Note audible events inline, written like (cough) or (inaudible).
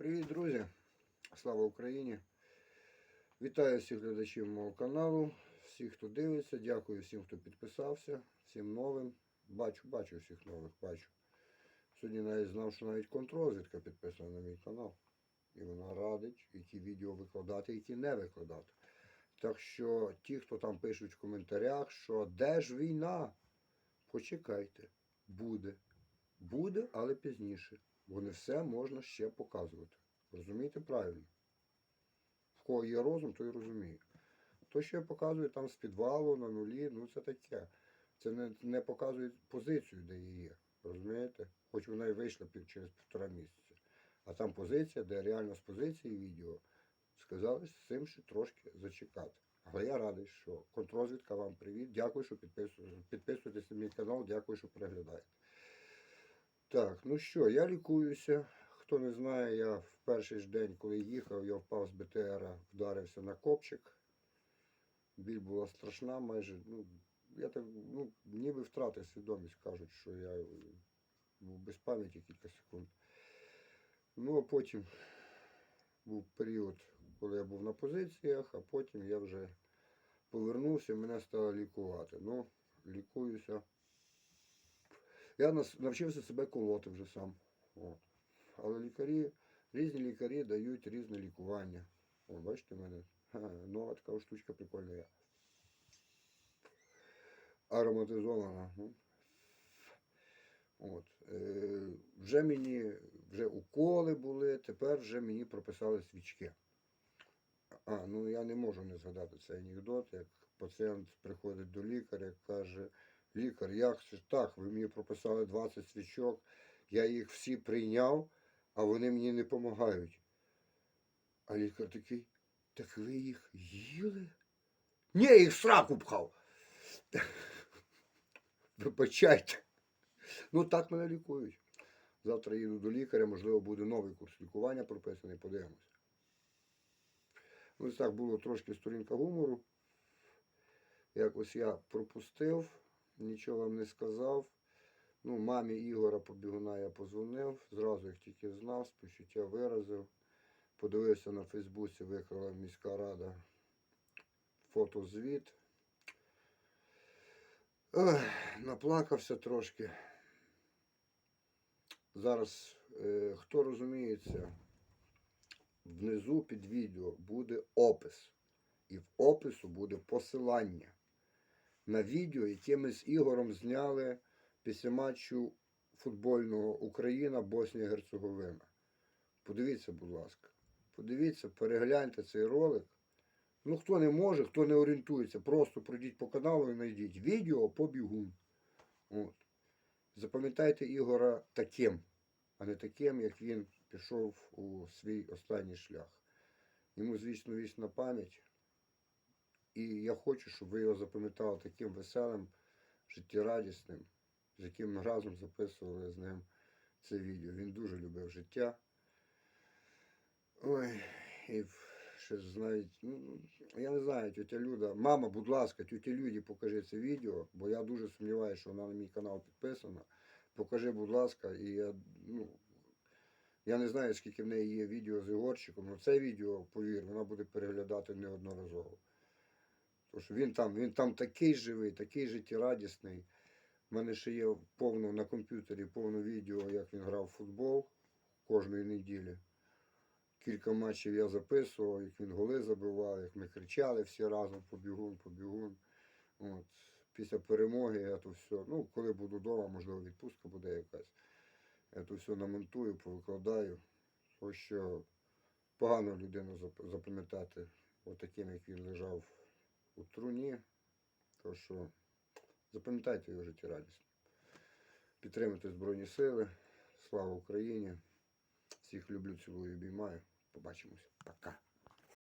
Привіт, друзі! Слава Україні! Вітаю всіх глядачів мого каналу, всіх, хто дивиться. Дякую всім, хто підписався, всім новим. Бачу, бачу всіх нових, бачу. Сьогодні навіть знав, що навіть контррозвідка підписана на мій канал. І вона радить, які відео викладати, які не викладати. Так що ті, хто там пишуть в коментарях, що де ж війна? Почекайте, буде. Буде, але пізніше. Бо не все можна ще показувати. Розумієте правильно? В кого є розум, той розуміє. То, що я показую там з підвалу на нулі, ну це таке. Це не, не показує позицію, де її є. Розумієте? Хоч вона і вийшла пів, через півтора місяця. А там позиція, де реально з позиції відео сказали з цим ще трошки зачекати. Але я радий, що контррозвідка вам привіт. Дякую, що. Підписуєтесь на мій канал, дякую, що переглядаєте. Так, ну що, я лікуюся. Хто не знає, я в перший ж день, коли їхав, я впав з БТРа, вдарився на копчик. Біль була страшна майже. Ну, я так, ну, ніби втратив свідомість, кажуть, що я е, був без пам'яті кілька секунд. Ну, а потім був період, коли я був на позиціях, а потім я вже повернувся, мене стали лікувати. Ну, лікуюся. Я навчився себе колоти вже сам. От. Але лікарі, різні лікарі дають різне лікування. О, бачите, в мене нова така штучка прикольна. є. Ароматизована. ну. От. Е, вже мені вже уколи були, тепер вже мені прописали свічки. А, ну я не можу не згадати цей анекдот, як пацієнт приходить до лікаря, каже, лікар, як це так? Ви мені прописали 20 свічок, я їх всі прийняв, а вони мені не допомагають. А лікар такий, так ви їх їли? Ні, їх сраку пхав. (laughs) Вибачайте. Ну так мене лікують. Завтра їду до лікаря, можливо, буде новий курс лікування прописаний, подивимось. Ось так було трошки сторінка гумору. Якось я пропустив, нічого вам не сказав. Ну, мамі Ігора Побігуна я позвонив, зразу як тільки знав, спочуття виразив. Подивився на Фейсбуці, виклала міська рада фотозвіт. Ой, наплакався трошки. Зараз, е, хто розуміється, внизу під відео буде опис. І в опису буде посилання на відео, яке ми з Ігорем зняли після матчу футбольного Україна, Боснія Герцеговина. Подивіться, будь ласка. Подивіться, перегляньте цей ролик. Ну, хто не може, хто не орієнтується, просто пройдіть по каналу і знайдіть відео по бігун. От. Запам'ятайте Ігора таким, а не таким, як він пішов у свій останній шлях. Йому, звісно, вічна пам'ять. І я хочу, щоб ви його запам'ятали таким веселим, життєрадісним, з яким ми разом записували з ним це відео. Він дуже любив життя. Ой, і ще знають, ну, я не знаю, тетя Люда. Мама, будь ласка, тетя Люді, покажи це відео, бо я дуже сумніваюся, що вона на мій канал підписана. Покажи, будь ласка, і я, ну, я не знаю, скільки в неї є відео з Ігорчиком, але це відео, повір, вона буде переглядати неодноразово. Тому що він там, він там такий живий, такий життєрадісний. У мене ще є повно на комп'ютері повно відео, як він грав в футбол кожної неділі. Кілька матчів я записував, як він голи забивав, як ми кричали всі разом побігун, побігун. От. Після перемоги я то все, ну, коли буду вдома, можливо, відпустка буде якась. Я то все намонтую, повикладаю. Тому що погано людину запам'ятати отаким, як він лежав у труні. То що запам'ятайте його життєрадісно. Підтримуйте Збройні Сили. Слава Україні! Всіх люблю, цілую, обіймаю. Побачимось. Пока.